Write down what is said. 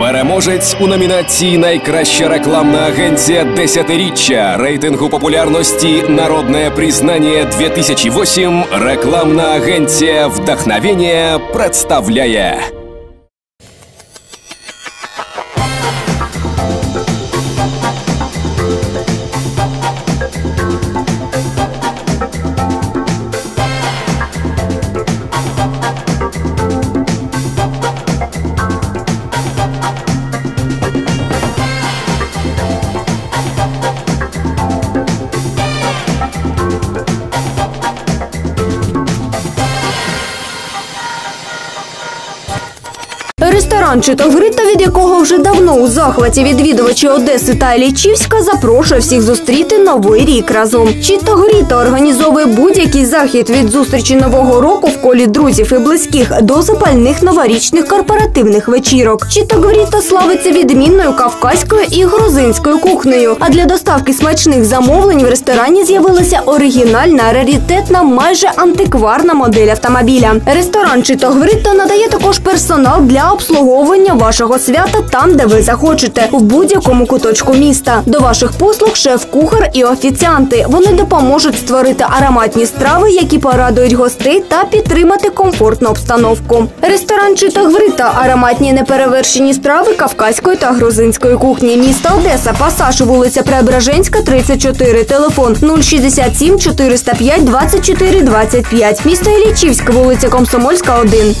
Переможець у номінації Найкраща рекламна агенція десятиріччя рейтингу популярності Народне признання 2008 Рекламна агенція Вдохновення представляє. Ресторан Читогрита, від якого вже давно у захваті відвідувачі Одеси та Іллічівська, запрошує всіх зустріти новий рік разом. Читогрита організовує будь-який захід від зустрічі нового року в колі друзів і близьких до запальних новорічних корпоративних вечірок. Читогрита славиться відмінною кавказькою і грузинською кухнею. А для доставки смачних замовлень в ресторані з'явилася оригінальна, раритетна, майже антикварна модель автомобіля. Ресторан Читогрита надає також персонал для обслуговування вашого свята там, де ви захочете, в будь-якому куточку міста. До ваших послуг шеф-кухар і офіціанти. Вони допоможуть створити ароматні страви, які порадують гостей та підтримати комфортну обстановку. Ресторан Читогрита – ароматні неперевершені страви кавказької та грузинської кухні. Місто Одеса, пасаж, вулиця Преображенська, 34, телефон 067 405 24 25. Місто Іллічівськ, вулиця Комсомольська, 1.